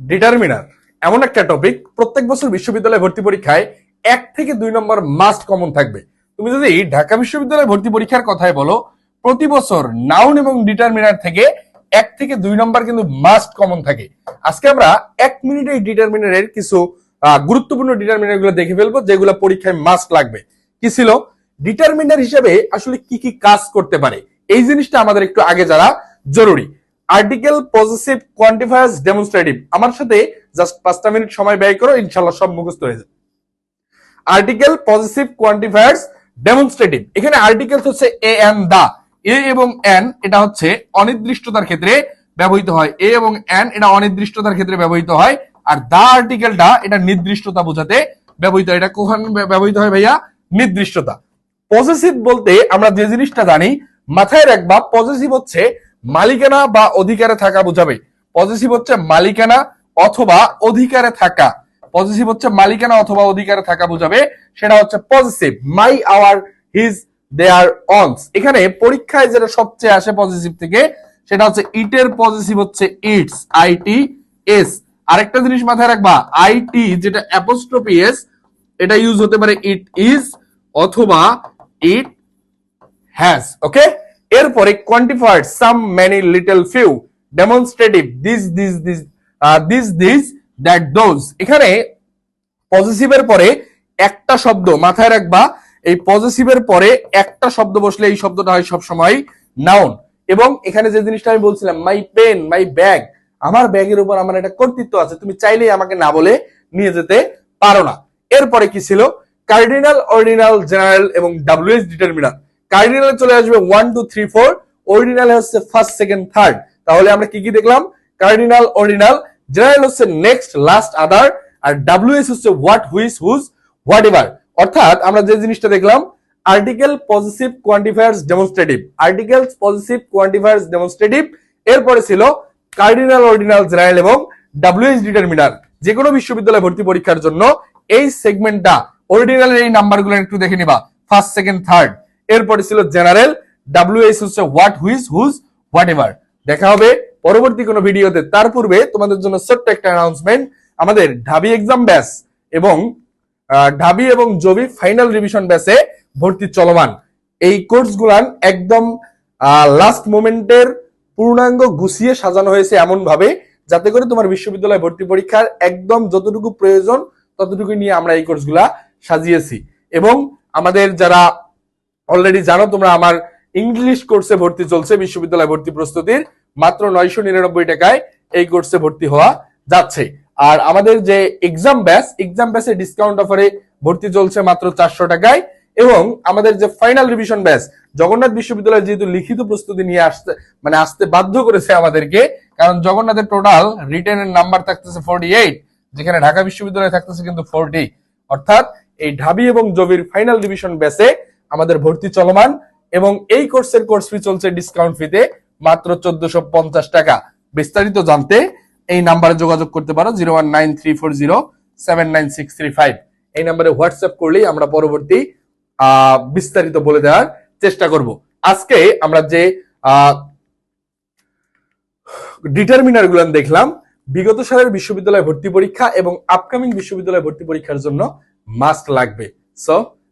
Determiner এমন একটা topic প্রত্যেক বছর বিশ্ববিদ্যালয় ভর্তি পরীক্ষায় এক থেকে দুই নম্বর মাস্ট কমন থাকবে। তুমি যদি ঢাকা বিশ্ববিদ্যালয় ভর্তি পরীক্ষার কথাই বলো, প্রতি বছর নাউন এবং ডিটারমিনার থেকে এক থেকে দুই নম্বর কিন্তু মাস্ট কমন থাকে। আজকে আমরা এক মিনিটে ডিটারমিনারের কিছু গুরুত্বপূর্ণ ডিটারমিনারগুলো দেখে ফেলব, যেগুলো পরীক্ষায় মাস্ট লাগবে। কি ছিল? ডিটারমিনার হিসেবে আসলে কি কি কাজ করতে পারে? এই জিনিসটা আমাদের একটু আগে যারা জরুরি। আর্টিকেল পজিটিভ কোয়ান্টিফায়ার্স ডেমনস্ট্রেটিভ আমার সাথে জাস্ট পাঁচটা মিনিট সময় ব্যয় করো ইনশাল্লাহ সব মুখস্থ হয়ে যাবে। আর্টিকেল পজিটিভ কোয়ান্টিফায়ার্স ডেমনস্ট্রেটিভ এখানে আর্টিকেলস হচ্ছে এ এন দা এ এবং এন এটা হচ্ছে অনির্দিষ্টতার ক্ষেত্রে ব্যবহৃত হয়। এ এবং এন এটা অনির্দিষ্টতার ক্ষেত্রে ব্যবহৃত হয়। আর দা আর্টিকেলটা এটা নির্দিষ্টতা বোঝাতে ব্যবহৃত হয়। এটা কখন ব্যবহৃত হয় ভাইয়া? নির্দিষ্টতা। পজিটিভ বলতে আমরা যে জিনিসটা জানি, মাথায় রাখবা পজিটিভ হচ্ছে মালিকানা বা অধিকারে থাকা বোঝাবে। পজিটিভ হচ্ছে মালিকানা অথবা অধিকারে থাকা। পজিটিভ হচ্ছে মালিকানা অথবা অধিকারে থাকা বোঝাবে। সেটা হচ্ছে positive my our his their one's এখানে পরীক্ষায় যেটা সবচেয়ে আসে পজিটিভ থেকে, সেটা হচ্ছে ইটের পজিটিভ হচ্ছে ইটস আইটি এস আরেকটা জিনিস মাথায় রাখবা আইটি যেটা অ্যাপোস্ট্রোপি এস এটা ইউজ হতে পারে ইট ইজ অথবা ইট হ্যাজ ওকে এরপরে quantified some many little few demonstrative this this this this this that those এখানে পজিটিভের পরে একটা শব্দ মাথায় রাখবা, এই পজিটিভের পরে একটা শব্দ বসলে এই শব্দটা হয় সবসময় নাউন এবং এখানে যে জিনিসটা আমি বলছিলাম মাই পেন মাই ব্যাগ আমার ব্যাগের উপর আমার একটা কর্তৃত্ব আছে, তুমি চাইলেই আমাকে না বলে নিয়ে যেতে পারো না। এরপরে কি ছিল? কার্ডিনাল অর্ডিনাল জেনারেল এবং ডাব্লিউএস ডিটারমিনার কার্ডিনালে চলে আসবে one two three four ordinal হচ্ছে ফার্স্ট সেকেন্ড থার্ড তাহলে আমরা কি কি দেখলাম? কার্ডিনাল অর্ডিনাল জেনারেল হচ্ছে নেক্সট লাস্ট আদার আর ডাব্লিউএস হচ্ছে what which whose whatever অর্থাৎ আমরা যে জিনিসটা দেখলাম article positive quantifiers demonstrative articles positive quantifiers demonstrative এরপরে ছিল কার্ডিনাল অর্ডিনাল জেনারেল এবং ডাব্লিউএস ডিটারমিনার যে কোনো বিশ্ববিদ্যালয় ভর্তি পরীক্ষার জন্য এই সেগমেন্টটা অরিজিনালের এই নাম্বারগুলো একটু দেখে নিবা। ফার্স্ট সেকেন্ড থার্ড এরপরে ছিল জেনারেল ডাব্লিউএস হচ্ছে what which whose whatever দেখা হবে পরবর্তী কোনো ভিডিওতে। তার পূর্বে তোমাদের জন্য ছোট্ট একটা অ্যানাউন্সমেন্ট আমাদের ঢাবি এক্সাম ব্যাস এবং ঢাবি এবং জবি ফাইনাল রিভিশন ব্যাচে ভর্তি চলমান। এই কোর্স গুলান একদম লাস্ট মোমেন্টের পূর্ণাঙ্গ গুছিয়ে সাজানো হয়েছে এমন ভাবে যাতে করে তোমার বিশ্ববিদ্যালয় ভর্তি পরীক্ষার একদম যতটুকু প্রয়োজন ততটুকু নিয়ে আমরা এই কোর্সগুলা সাজিয়েছি। এবং আমাদের যারা অলরেডি জানো তোমরা আমার ইংলিশ কোর্সে ভর্তি চলছে, বিশ্ববিদ্যালয় ভর্তি প্রস্তুতির। মাত্র নয়শো নিরানব্বই টাকায় এই কোর্সে ভর্তি হওয়া যাচ্ছে। আর আমাদের যে এক্সাম ব্যাচ এক্সাম ব্যাচে ডিসকাউন্ট অফারে ভর্তি চলছে মাত্র চারশো টাকায়। এবং আমাদের যে ফাইনাল রিভিশন ব্যাচ জগন্নাথ বিশ্ববিদ্যালয় যেহেতু লিখিত প্রস্তুতি নিয়ে আসতে মানে আসতে বাধ্য করেছে আমাদেরকে, কারণ জগন্নাথের টোটাল রিটেনের নাম্বার থাকতেছে ফোরটি এইট যেখানে ঢাকা বিশ্ববিদ্যালয়ে থাকতেছে কিন্তু ফোর্টি অর্থাৎ এই ঢাবি এবং জবির ফাইনাল ডিভিশন ব্যাচে আমাদের ভর্তি চলমান এবং এই কোর্সের কোর্স ফি চলছে ডিসকাউন্ট ফিতে মাত্র চোদ্দশো পঞ্চাশ টাকা। বিস্তারিত জানতে এই নাম্বারে যোগাযোগ করতে পারো zero one nine three four zero, seven nine six three five. এই নাম্বারে হোয়াটসঅ্যাপ করলেই আমরা পরবর্তী বিস্তারিত বলে দেওয়ার চেষ্টা করব। আজকে আমরা যে ডিটারমিনারগুলো দেখলাম, বিগত সালের বিশ্ববিদ্যালয় ভর্তি পরীক্ষা এবং আপকামিং বিশ্ববিদ্যালয় ভর্তি পরীক্ষার জন্য মাস্ট লাগবে। সো